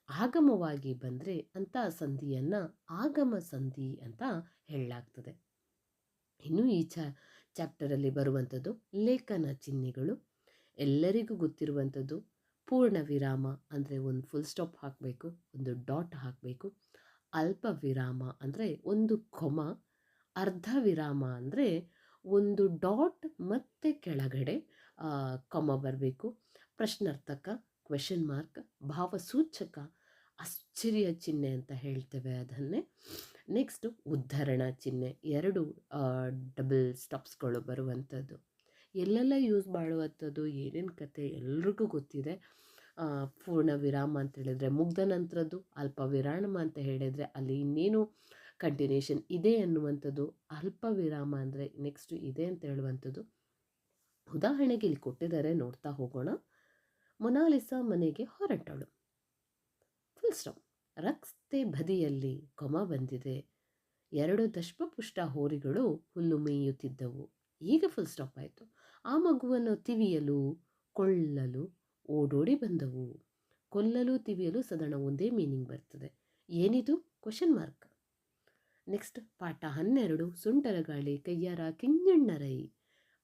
ಆಗಮವಾಗಿ ಬಂದರೆ ಅಂತ ಸಂಧಿಯನ್ನು ಆಗಮ ಸಂಧಿ ಅಂತ ಹೇಳಲಾಗ್ತದೆ. ಇನ್ನು ಈ ಚಾ ಚಾಪ್ಟರಲ್ಲಿ ಬರುವಂಥದ್ದು ಲೇಖನ ಚಿಹ್ನೆಗಳು. ಎಲ್ಲರಿಗೂ ಗೊತ್ತಿರುವಂಥದ್ದು ಪೂರ್ಣ ವಿರಾಮ ಅಂದರೆ ಒಂದು ಫುಲ್ ಸ್ಟಾಪ್ ಹಾಕಬೇಕು, ಒಂದು ಡಾಟ್ ಹಾಕಬೇಕು. ಅಲ್ಪ ವಿರಾಮ ಅಂದರೆ ಒಂದು ಕೊಮ, ಅರ್ಧ ವಿರಾಮ ಅಂದರೆ ಒಂದು ಡಾಟ್ ಮತ್ತೆ ಕೆಳಗಡೆ ಕೊಮ ಬರಬೇಕು. ಪ್ರಶ್ನಾರ್ಥಕ ಕ್ವೆಶನ್ ಮಾರ್ಕ್ ಭಾವಸೂಚಕ, ಆಶ್ಚರ್ಯ ಚಿಹ್ನೆ ಅಂತ ಹೇಳ್ತೇವೆ ಅದನ್ನೇ. ನೆಕ್ಸ್ಟು ಉದ್ಧರಣ ಚಿಹ್ನೆ, ಎರಡು ಡಬಲ್ ಸ್ಟಾಪ್ಸ್ಗಳು ಬರುವಂಥದ್ದು ಎಲ್ಲೆಲ್ಲ ಯೂಸ್ ಮಾಡುವಂಥದ್ದು ಏನೇನು ಕತೆ ಎಲ್ರಿಗೂ ಗೊತ್ತಿದೆ. ಪೂರ್ಣ ವಿರಾಮ ಅಂತ ಹೇಳಿದರೆ ಮುಗ್ದ ನಂತರದ್ದು, ಅಲ್ಪ ವಿರಾಮ ಅಂತ ಹೇಳಿದರೆ ಅಲ್ಲಿ ಇನ್ನೇನು ಕಂಟಿನ್ಯೂಷನ್ ಇದೆ ಅನ್ನುವಂಥದ್ದು, ಅಲ್ಪ ವಿರಾಮ ಅಂದರೆ ನೆಕ್ಸ್ಟ್ ಇದೆ ಅಂತ ಹೇಳುವಂಥದ್ದು. ಉದಾಹರಣೆಗೆ ಇಲ್ಲಿ ಕೊಟ್ಟಿದ್ದಾರೆ, ನೋಡ್ತಾ ಹೋಗೋಣ. ಮೊನಾಲಿಸಾ ಮನೆಗೆ ಹೊರಟಳು. ಫುಲ್ ಸ್ಟಾಪ್ ರಸ್ತೆ ಬದಿಯಲ್ಲಿ ಕೊಮ ಬಂದಿದೆ. ಎರಡು ದಶ್ಮಪುಷ್ಟ ಹೋರಿಗಳು ಹುಲ್ಲು ಮೇಯುತ್ತಿದ್ದವು. ಈಗ ಫುಲ್ ಸ್ಟಾಪ್ ಆಯಿತು. ಆ ಮಗುವನ್ನು ತಿವಿಯಲು, ಕೊಳ್ಳಲು ಓಡೋಡಿ ಬಂದವು. ಕೊಲ್ಲಲು, ತಿವಿಯಲು ಸದಣ ಒಂದೇ ಮೀನಿಂಗ್ ಬರ್ತದೆ. ಏನಿದು? ಕ್ವಶನ್ ಮಾರ್ಕ್ ನೆಕ್ಸ್ಟ್ ಪಾಠ ಹನ್ನೆರಡು ಸುಂಟರಗಾಳಿ ಕೈಯಾರ ಕಿಂಜಣ್ಣರೈ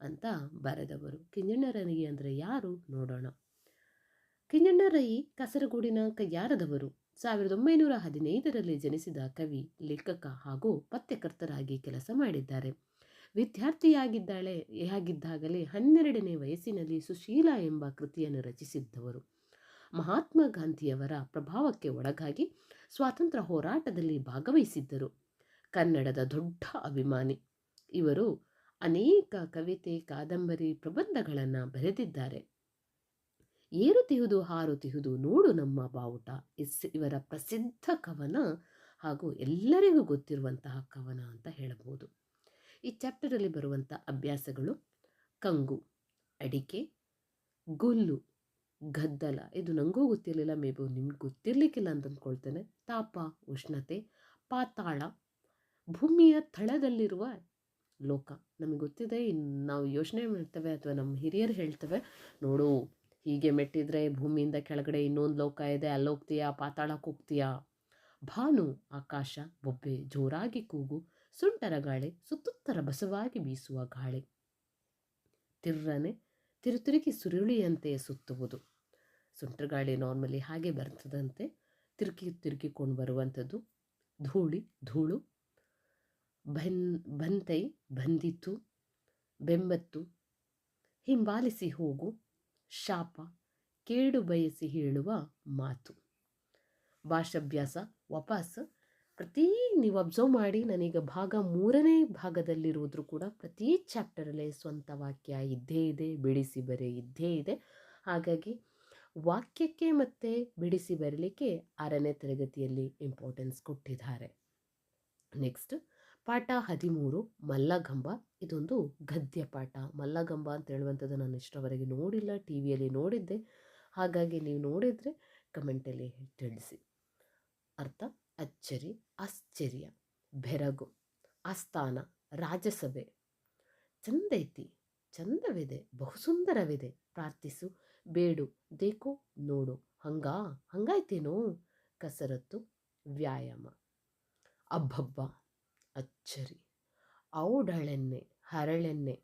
ಅಂತ ಬರೆದವರು. ಕಿಂಜಣ್ಣರೈ ಅಂದರೆ ಯಾರು? ನೋಡೋಣ. ಕಿಂಜಣ್ಣರೈ ಕಾಸರಗೋಡಿನ ಕೈಯಾರದವರು. ಸಾವಿರದ ಒಂಬೈನೂರ ಹದಿನೈದರಲ್ಲಿ ಜನಿಸಿದ ಕವಿ, ಲೇಖಕ ಹಾಗೂ ಪತ್ಯಕರ್ತರಾಗಿ ಕೆಲಸ ಮಾಡಿದ್ದಾರೆ. ವಿದ್ಯಾರ್ಥಿಯಾಗಿದ್ದಾಳೆ ಆಗಿದ್ದಾಗಲೇ ಹನ್ನೆರಡನೇ ವಯಸ್ಸಿನಲ್ಲಿ ಸುಶೀಲ ಎಂಬ ಕೃತಿಯನ್ನು ರಚಿಸಿದ್ದವರು. ಮಹಾತ್ಮ ಗಾಂಧಿಯವರ ಪ್ರಭಾವಕ್ಕೆ ಒಳಗಾಗಿ ಸ್ವಾತಂತ್ರ್ಯ ಹೋರಾಟದಲ್ಲಿ ಭಾಗವಹಿಸಿದ್ದರು. ಕನ್ನಡದ ದೊಡ್ಡ ಅಭಿಮಾನಿ. ಇವರು ಅನೇಕ ಕವಿತೆ, ಕಾದಂಬರಿ ಪ್ರಬಂಧಗಳನ್ನು ಬರೆದಿದ್ದಾರೆ. ಏರು ತಿಹುದು, ಹಾರು ತಿಹುದು, ನೋಡು ನಮ್ಮ ಬಾವುಟ ಇಸ್ ಇವರ ಪ್ರಸಿದ್ಧ ಕವನ ಹಾಗೂ ಎಲ್ಲರಿಗೂ ಗೊತ್ತಿರುವಂತಹ ಕವನ ಅಂತ ಹೇಳಬಹುದು. ಈ ಚಾಪ್ಟರಲ್ಲಿ ಬರುವಂಥ ಅಭ್ಯಾಸಗಳು ಕಂಗು, ಅಡಿಕೆ, ಗುಲ್ಲು, ಗದ್ದಲ. ಇದು ನನಗೂ ಗೊತ್ತಿರಲಿಲ್ಲ ಮೇಬು ನಿಮ್ಗೆ ಗೊತ್ತಿರಲಿಕ್ಕಿಲ್ಲ ಅಂತ ಅಂದ್ಕೊಳ್ತೇನೆ ತಾಪ, ಉಷ್ಣತೆ, ಪಾತಾಳ, ಭೂಮಿಯ ತಳದಲ್ಲಿರುವ ಲೋಕ. ನಮಗೆ ಗೊತ್ತಿದೆ ನಾವು ಯೋಚನೆ ಮಾಡ್ತೇವೆ ಅಥವಾ ನಮ್ಮ ಹಿರಿಯರು ಹೇಳ್ತೇವೆ, ನೋಡು, ಹೀಗೆ ಮೆಟ್ಟಿದ್ರೆ ಭೂಮಿಯಿಂದ ಕೆಳಗಡೆ ಇನ್ನೊಂದು ಲೋಕ ಇದೆ, ಅಲ್ಲೋಗ್ತೀಯಾ, ಪಾತಾಳಕ್ಕೆ ಹೋಗ್ತೀಯಾ? ಭಾನು, ಆಕಾಶ, ಬೊಬ್ಬೆ, ಜೋರಾಗಿ ಕೂಗು. ಸುಂಟರ ಗಾಳಿ, ಸುತ್ತುತ್ತರ ಬಸವಾಗಿ ಬೀಸುವ ಗಾಳಿ. ತಿರ್ರನೆ ತಿರುತಿರುಗಿ ಸುರುಳಿಯಂತೆ ಸುತ್ತುವುದು. ಸುಂಟರ ಗಾಳಿ ನಾರ್ಮಲಿ ಹಾಗೆ ಬರ್ತದಂತೆ. ತಿರುಗಿ ತಿರುಗಿಕೊಂಡು ಬರುವಂಥದ್ದು. ಧೂಳಿ, ಧೂಳು. ಬನ್, ಬಂತೈ, ಬಂದಿತು. ಬೆಂಬತ್ತು. ಹಿಂಬಾಲಿಸಿ ಹೋಗು. ಶಾಪ. ಕೇಡು ಬಯಸಿ ಹೇಳುವ ಮಾತು. ಭಾಷಾಭ್ಯಾಸ, ವಾಪಸ್. ಪ್ರತಿ ನೀವು ಅಬ್ಸರ್ವ್ ಮಾಡಿ ನಾನೀಗ ಭಾಗ ಮೂರನೇ ಭಾಗದಲ್ಲಿರುವುದ್ರು ಕೂಡ ಪ್ರತಿ ಚಾಪ್ಟರಲ್ಲೇ ಸ್ವಂತ ವಾಕ್ಯ ಇದ್ದೇ ಇದೆ, ಬಿಡಿಸಿ ಬರೆ ಇದ್ದೇ ಇದೆ. ಹಾಗಾಗಿ ವಾಕ್ಯಕ್ಕೆ ಮತ್ತು ಬಿಡಿಸಿ ಬರಲಿಕ್ಕೆ ಆರನೇ ತರಗತಿಯಲ್ಲಿ ಇಂಪಾರ್ಟೆನ್ಸ್ ಕೊಟ್ಟಿದ್ದಾರೆ. ನೆಕ್ಸ್ಟ್ ಪಾಠ ಹದಿಮೂರು, ಮಲ್ಲಗಂಬ. ಇದೊಂದು ಗದ್ಯ ಪಾಠ. ಮಲ್ಲಗಂಬ ಅಂತ ಹೇಳುವಂಥದ್ದು ನಾನು ಇಷ್ಟರವರೆಗೆ ನೋಡಿಲ್ಲ, ಟಿ ವಿಯಲ್ಲಿ ನೋಡಿದ್ದೆ. ಹಾಗಾಗಿ ನೀವು ನೋಡಿದರೆ ಕಮೆಂಟಲ್ಲಿ ತಿಳಿಸಿ. ಅರ್ಥ? ಅಚ್ಚರಿ, ಆಶ್ಚರ್ಯ, ಬೆರಗು, ಆಸ್ಥಾನ, ರಾಜಸಭೆ. ಚಂದೈತಿ, ಚಂದವಿದೆ ಬಹು ಸುಂದರವಿದೆ ಪ್ರಾರ್ಥಿಸು, ಬೇಡು ದೇಕು ನೋಡು. ಹಂಗಾ? ಹಂಗಾಯ್ತೇನೋ? ಕಸರತ್ತು, ವ್ಯಾಯಾಮ. ಅಬ್ಬಬ್ಬ, ಅಚ್ಚರಿ. ಔಡಳೆಣ್ಣೆ, ಹರಳೆಣ್ಣೆ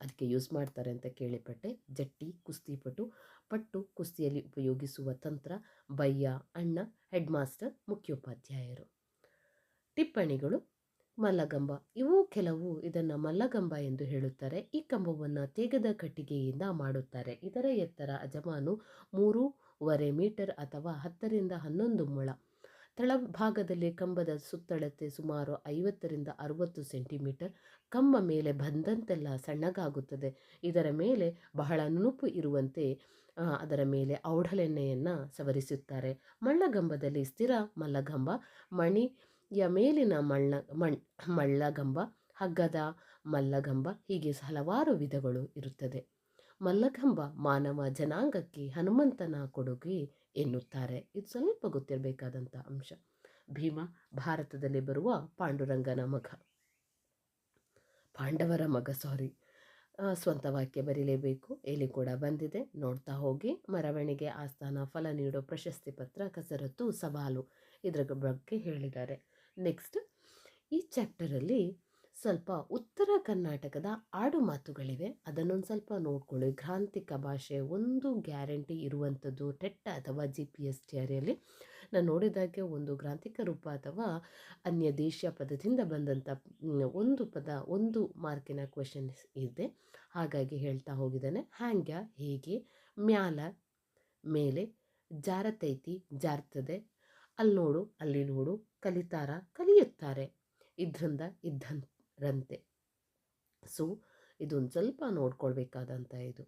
ಅದಕ್ಕೆ ಯೂಸ್ ಮಾಡ್ತಾರೆ ಅಂತ ಕೇಳಿಪಟ್ಟೆ. ಜಟ್ಟಿ ಕುಸ್ತಿಪಟು ಪಟ್ಟು ಕುಸ್ತಿಯಲ್ಲಿ ಉಪಯೋಗಿಸುವ ತಂತ್ರ ಬಯ್ಯ, ಅಣ್ಣ ಹೆಡ್ ಮಾಸ್ಟರ್ ಮುಖ್ಯೋಪಾಧ್ಯಾಯರು. ಟಿಪ್ಪಣಿಗಳು ಮಲ್ಲಗಂಬ ಇವು ಕೆಲವು ಇದನ್ನು ಮಲ್ಲಗಂಬ ಎಂದು ಹೇಳುತ್ತಾರೆ. ಈ ಕಂಬವನ್ನು ತೇಗದ ಕಟ್ಟಿಗೆಯಿಂದ ಮಾಡುತ್ತಾರೆ. ಇದರ ಎತ್ತರ ಅಜಮಾನು ಮೂರೂವರೆ ಮೀಟರ್ ಅಥವಾ ಹತ್ತರಿಂದ ಹನ್ನೊಂದು ಮೊಳ. ತಳಭಾಗದಲ್ಲಿ ಕಂಬದ ಸುತ್ತಳತೆ ಸುಮಾರು ಐವತ್ತರಿಂದ ಅರುವತ್ತು ಸೆಂಟಿಮೀಟರ್. ಕಂಬ ಮೇಲೆ ಬಂದಂತೆಲ್ಲ ಸಣ್ಣಗಾಗುತ್ತದೆ. ಇದರ ಮೇಲೆ ಬಹಳ ನುಣುಪು ಇರುವಂತೆ ಅದರ ಮೇಲೆ ಔಢಲೆಣ್ಣೆಯನ್ನು ಸವರಿಸುತ್ತಾರೆ. ಮಳ್ಳಗಂಬದಲ್ಲಿ ಸ್ಥಿರ ಮಲ್ಲಗಂಬ, ಮಣಿಯ ಮೇಲಿನ ಮಳ್ಳ, ಮಣ್, ಮಳ್ಳಗಂಬ, ಹಗ್ಗದ ಮಲ್ಲಗಂಬ, ಹೀಗೆ ಹಲವಾರು ವಿಧಗಳು ಇರುತ್ತದೆ. ಮಲ್ಲಗಂಬ ಮಾನವ ಜನಾಂಗಕ್ಕೆ ಹನುಮಂತನ ಕೊಡುಗೆ ಎನ್ನುತ್ತಾರೆ. ಇದು ಸ್ವಲ್ಪ ಗೊತ್ತಿರಬೇಕಾದಂಥ ಅಂಶ. ಭೀಮ ಭಾರತದಲ್ಲಿ ಬರುವ ಪಾಂಡುರಂಗನ ಮಗ. ಪಾಂಡವರ ಮಗ ಸಾರಿ ಸ್ವಂತ ವಾಕ್ಯ ಬರೀಲೇಬೇಕು. ಇಲ್ಲಿ ಕೂಡ ಬಂದಿದೆ. ನೋಡ್ತಾ ಹೋಗಿ. ಮೆರವಣಿಗೆ ಆಸ್ಥಾನ ಫಲ ನೀಡೋ ಪ್ರಶಸ್ತಿ ಪತ್ರ, ಕಸರತ್ತು, ಸವಾಲು ಇದರ ಬಗ್ಗೆ ಹೇಳಿದ್ದಾರೆ. ನೆಕ್ಸ್ಟ್ ಈ ಚಾಪ್ಟರಲ್ಲಿ ಸ್ವಲ್ಪ ಉತ್ತರ ಕರ್ನಾಟಕದ ಆಡು ಮಾತುಗಳಿವೆ. ಅದನ್ನೊಂದು ಸ್ವಲ್ಪ ನೋಡ್ಕೊಳ್ಳಿ. ಗ್ರಾಂಥಿಕ ಭಾಷೆ ಒಂದು ಗ್ಯಾರಂಟಿ ಇರುವಂಥದ್ದು ಟೆಟ್ಟ ಅಥವಾ ಜಿ ಪಿ ಎಸ್ ಟಿಯರಿಯಲ್ಲಿ ನಾನು ನೋಡಿದಾಗೆ ಒಂದು ಗ್ರಾಂಥಿಕ ರೂಪ ಅಥವಾ ಅನ್ಯ ದೇಶೀಯ ಪದದಿಂದ ಬಂದಂಥ ಒಂದು ಪದ, ಒಂದು ಮಾರ್ಕಿನ ಕ್ವೆಶನ್ ಇದೆ. ಹಾಗಾಗಿ ಹೇಳ್ತಾ ಹೋಗಿದ್ದಾನೆ. ಹ್ಯಾಂಗ್ಯ, ಹೇಗೆ, ಮ್ಯಾಲ, ಮೇಲೆ, ಜಾರತೈತಿ, ಜಾರ್ತದೆ. ಅಲ್ಲಿ ನೋಡು ಅಲ್ಲಿ ನೋಡು, ಕಲಿತಾರ, ಕಲಿಯುತ್ತಾರೆ. ಇದ್ರಿಂದ ಇದ್ದಂತೆ ಸೊ, ಇದೊಂದು ಸ್ವಲ್ಪ ನೋಡ್ಕೊಳ್ಬೇಕಾದಂಥ ಇದು.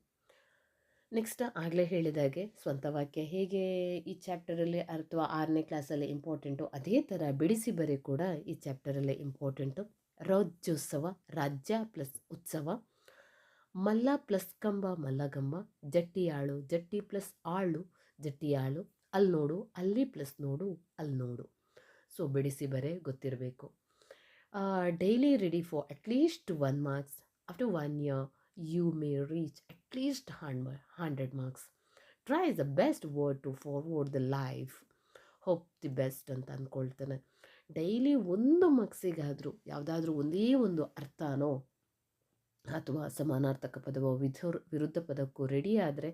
ನೆಕ್ಸ್ಟ್ ಆಗಲೇ ಹೇಳಿದಾಗೆ ಸ್ವಂತ ವಾಕ್ಯ ಹೇಗೆ ಈ ಚಾಪ್ಟರಲ್ಲಿ ಅಥವಾ ಆರನೇ ಕ್ಲಾಸಲ್ಲಿ ಇಂಪಾರ್ಟೆಂಟು ಅದೇ ಥರ ಬಿಡಿಸಿ ಬರೀ ಕೂಡ ಈ ಚಾಪ್ಟರಲ್ಲಿ ಇಂಪಾರ್ಟೆಂಟು. ರಾಜ್ಯೋತ್ಸವ ರಾಜ್ಯ ಪ್ಲಸ್ ಉತ್ಸವ, ಮಲ್ಲ ಪ್ಲಸ್ ಕಂಬ, ಮಲ್ಲಗಂಬ, ಜಟ್ಟಿಯಾಳು, ಜಟ್ಟಿ ಪ್ಲಸ್ ಆಳು, ಜಟ್ಟಿಯಾಳು ಅಲ್ಲಿ ನೋಡು ಅಲ್ಲಿ ಪ್ಲಸ್ ನೋಡು ಅಲ್ಲಿ ನೋಡು ಸೊ, ಬಿಡಿಸಿ ಬರೇ ಗೊತ್ತಿರಬೇಕು. Daily ready for at least one marks after one year you may reach at least hun hundred marks try the best word to forward the life hope the best ಅಂತ ಅಂದ್ಕೊಳ್ತಾನೆ daily ಒಂದು ಮಾರ್ಕ್ಸಿಗಾದರೂ ಯಾವುದಾದ್ರೂ ಒಂದೇ ಒಂದು ಅರ್ಥನೋ, ಅಥವಾ ಸಮಾನಾರ್ಥಕ ಪದವೋ, ವಿಧುರ್, ವಿರುದ್ಧ ಪದಕ್ಕೂ ರೆಡಿ ಆದರೆ,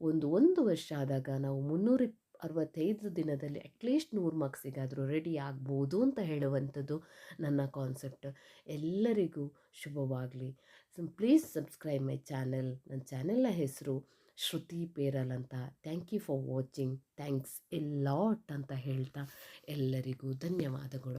ಒಂದು ಒಂದು ವರ್ಷ ಆದಾಗ ನಾವು ಮುನ್ನೂರ ಅರವತ್ತೈದು ದಿನದಲ್ಲಿ ಅಟ್ಲೀಸ್ಟ್ ನೂರು ಮಾರ್ಕ್ಸಿಗಾದರೂ ರೆಡಿ ಆಗ್ಬೋದು ಅಂತ ಹೇಳುವಂಥದ್ದು ನನ್ನ ಕಾನ್ಸೆಪ್ಟ್ ಎಲ್ಲರಿಗೂ ಶುಭವಾಗಲಿ. ಪ್ಲೀಸ್ ಸಬ್ಸ್ಕ್ರೈಬ್ ಮೈ ಚಾನೆಲ್ ನನ್ನ ಚಾನೆಲ್ನ ಹೆಸರು ಶ್ರುತಿ ಪೇರಲ್ ಅಂತ. Thank you for watching thanks a lot ಅಂತ ಹೇಳ್ತಾ ಎಲ್ಲರಿಗೂ ಧನ್ಯವಾದಗಳು.